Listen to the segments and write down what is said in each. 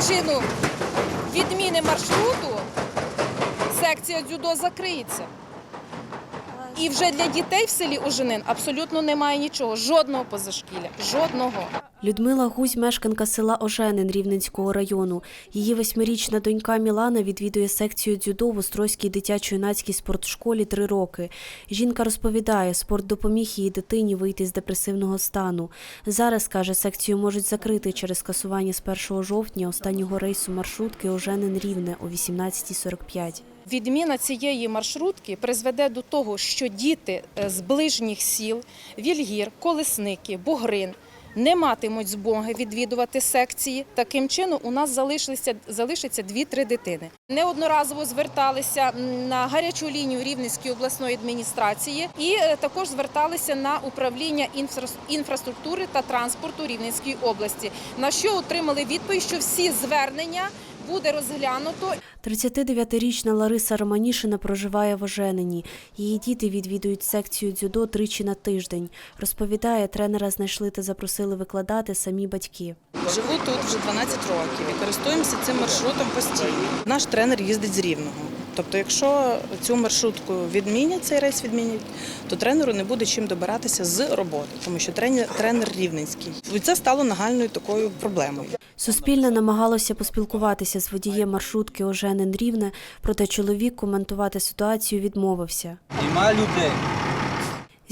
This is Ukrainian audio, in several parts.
причину відміни маршруту секція дзюдо закриється. І вже для дітей в селі Оженин абсолютно немає нічого, жодного позашкілля, жодного. Людмила Гузь, мешканка села Оженин Рівненського району. Її восьмирічна донька Мілана відвідує секцію дзюдо в Острозькій дитячо-юнацькій спортшколі три роки. Жінка розповідає, спорт допоміг її дитині вийти з депресивного стану. Зараз, каже, секцію можуть закрити через скасування з 1 жовтня останнього рейсу маршрутки Оженин-Рівне о 18.45. Відміна цієї маршрутки призведе до того, що діти е, з ближніх сіл, Вільгір, Колесники, Бугрин не матимуть змоги відвідувати секції. Таким чином у нас залишилися, залишиться 2-3 дитини. Неодноразово зверталися на гарячу лінію Рівненської обласної адміністрації і е, також зверталися на управління інфра- інфраструктури та транспорту Рівненської області, на що отримали відповідь, що всі звернення буде розглянуто 39-річна Лариса Романішина проживає в Оженині. Її діти відвідують секцію дзюдо тричі на тиждень. Розповідає, тренера знайшли та запросили викладати самі батьки. Живу тут вже 12 років і користуємося цим маршрутом постійно. Наш тренер їздить з Рівного. Тобто, якщо цю маршрутку відмінять, цей рейс відмінять, то тренеру не буде чим добиратися з роботи, тому що тренер, тренер рівненський. І це стало нагальною такою проблемою. Суспільне намагалося поспілкуватися з водієм маршрутки Оженин Рівне, проте чоловік коментувати ситуацію відмовився. Нема людей.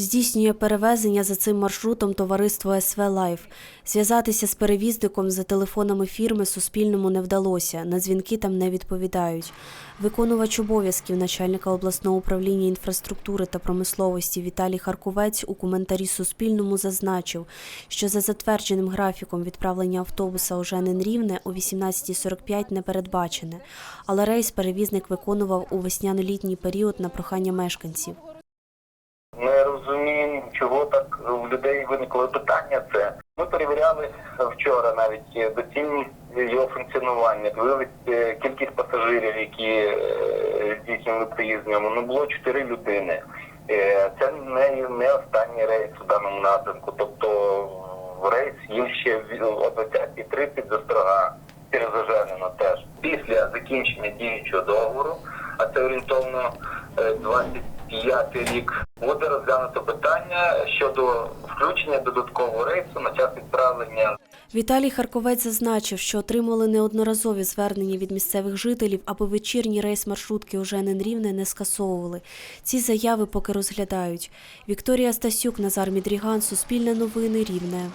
Здійснює перевезення за цим маршрутом товариство СВ Лайф. Зв'язатися з перевізником за телефонами фірми Суспільному не вдалося. На дзвінки там не відповідають. Виконувач обов'язків начальника обласного управління інфраструктури та промисловості Віталій Харковець у коментарі Суспільному зазначив, що за затвердженим графіком відправлення автобуса Оженин Рівне о 18.45 не передбачене, але рейс перевізник виконував у весняно-літній період на прохання мешканців. Чого так у людей виникло питання. Це ми перевіряли вчора навіть доцільність його функціонування. Дивились е, кількість пасажирів, які е, здійснювали приїзд в ньому. Ну було чотири людини. Е, Це не, не останній рейс у даному напрямку. Тобто рейс є ще о 20.30 застрога через Оженина теж. Після закінчення діючого договору, а це орієнтовно е, 25 рік, буде розглянуто питання щодо включення додаткового рейсу на час відправлення Віталій Харковець зазначив, що отримали неодноразові звернення від місцевих жителів, аби вечірній рейс маршрутки Оженин Рівне не скасовували. Ці заяви поки розглядають. Вікторія Стасюк, Назар Мідріган, Суспільне новини Рівне.